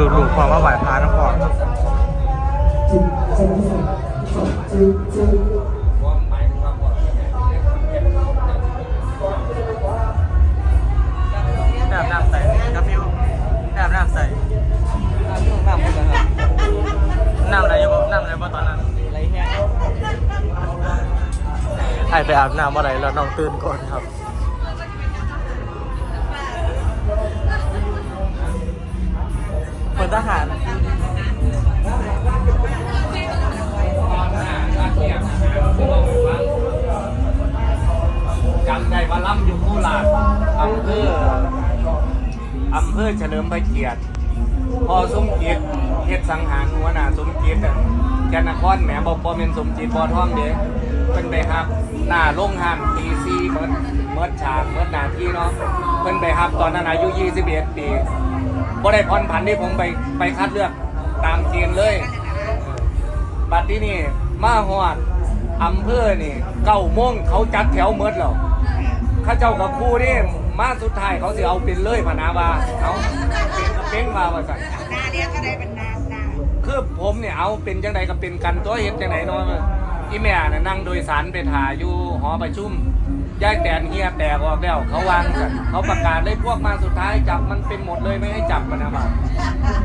ลูกๆพอมาไหวพาน้ำพอแบบน้ำใสกับมิวแบบน้ำใสน้ำมันนะครับน้ำอะไรอยู่บ่น้ำอะไรบ่ตอนนั้นไรแห้งไอไปอาบน้ำอะไรแล้วน้องตื่นก่อนครับ เหมือนทหารจำได้ว่าล่ำอยู่โคราชอำเภออำเภอเฉลิมพระเกียรติพอสมจิตเฮ็ดสังหารหัวหน้าสมจิตอะแกนครแหมบ่บ่แม่นสมจิตบ่ท่องเด้เพิ่นไปฮับหน้าโรงหันตีซีเมิดเมิดฉากเมิดหนาที่เนาะเพิ่นไปฮับตอนนั้นอายุ 21 ปี บ่ได้พรผันที่ผมไปไปคัดเลือกตามเกณฑ์เลยบัดที่นี่มาฮอดอำเภอนี่เก้าโมงเขาจัดแถวเมิดแล้วข้าเจ้ากับครูนี่มาสุดท้ายเขาสิเอาเป็นเลยพะนาว่าเอาเป็นกระเป็นมาว่าสั่นนาเรียกก็ได้เป็นนานาคือผมเนี่ยเอาเป็นจังใดก็เป็นกันตัวเฮ็ดจังไดเนาะอีแม่น่ะนั่งโดยสารไปถ่ายอยู่หอประชุม ยายแตนเฮียแตกออกแล้วเขาวางกันเขาประกาศเลยพวกมาสุดท้ายจับมันเป็นหมดเลยไม่ให้จับมันนะบ่า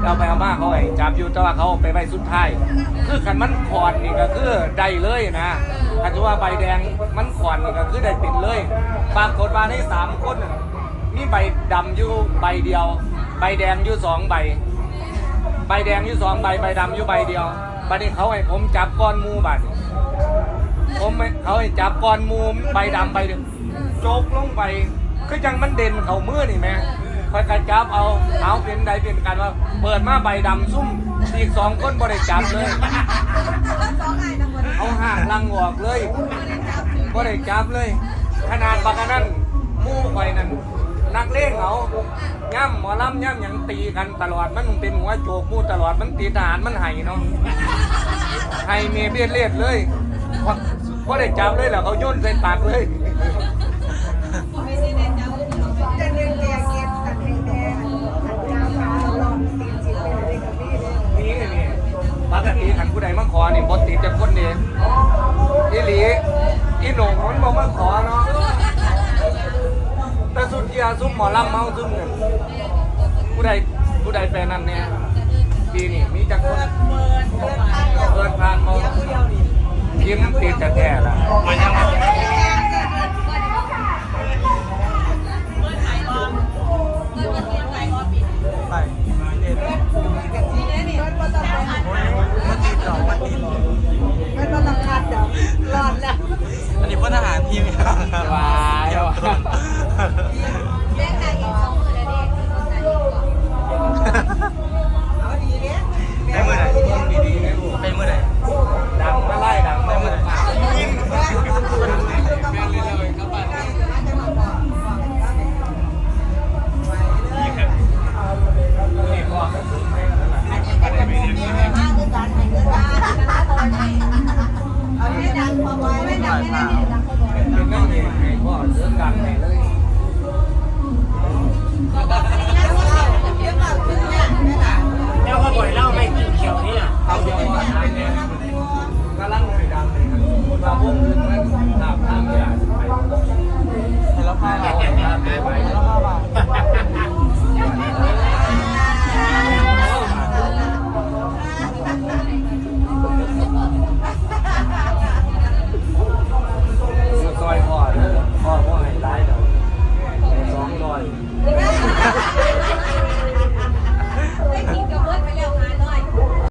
เราไปเอามาเขาไอ้จับอยู่แต่ว่าเขาไปใบสุดท้าย คือขันมันขอดนี่ก็คือได้เลยนะคันที่ว่าใบแดงมันขอดนี่ก็คือได้เป็นเลย ปรากฏว่าในสามคนนี่ใบดำอยู่ใบเดียว ใบแดงอยู่สองใบ ใบแดงอยู่สองใบใบดำอยู่ใบเดียวบัดนี้เขาให้ผมจับก้อนมูบัดนี้ ผมให้เขาให้จับก้อนหมูใบดำใบหนึ่งโจกลงไปคือจังมันเด่นเขามือนี่แม่คอยกระจับเอาเอาเป็นใดเป็นกันว่า เปิดมาใบดำซุ่มอีกสองคนบริจับเลยเอาห่างลังออกเลยบริจับเลย ขนาดปากกานั่นหมู่ไฟนั่นนักเล่งเอาย่ำหมอลำย่ำหยังตีกันตลอดมันเป็นหัวโจกหมู่ตลอดมันตีทหารมันไห้เนาะไห้เมเบียดเลียดเลย พอพอได้จับเลยแล้วเขาโยนใส่ปากเลยจะเรียนแกเก็บตัดให้แดงตัดยาวขาลองตีนจิตไปเลยกับพี่เลย นี่นี่ปกติขันผู้ใดมาขอนี่บดติดจะคนเดียวอีหลีอีหนุ่มมันบอกมาขอเนาะแต่สุดยาซุ่มหมอลำเมาซุ่มเนี่ยผู้ใดผู้ใดแปลนั่นเนี่ยปีนี่มีจักคนเปิดผ่านมายิ้มติดจะแท้ละ มันยังไป ให้พอเสือกันให้เลย เดี๋ยวเราเดี๋ยวเราขึ้นเนี่ยไม่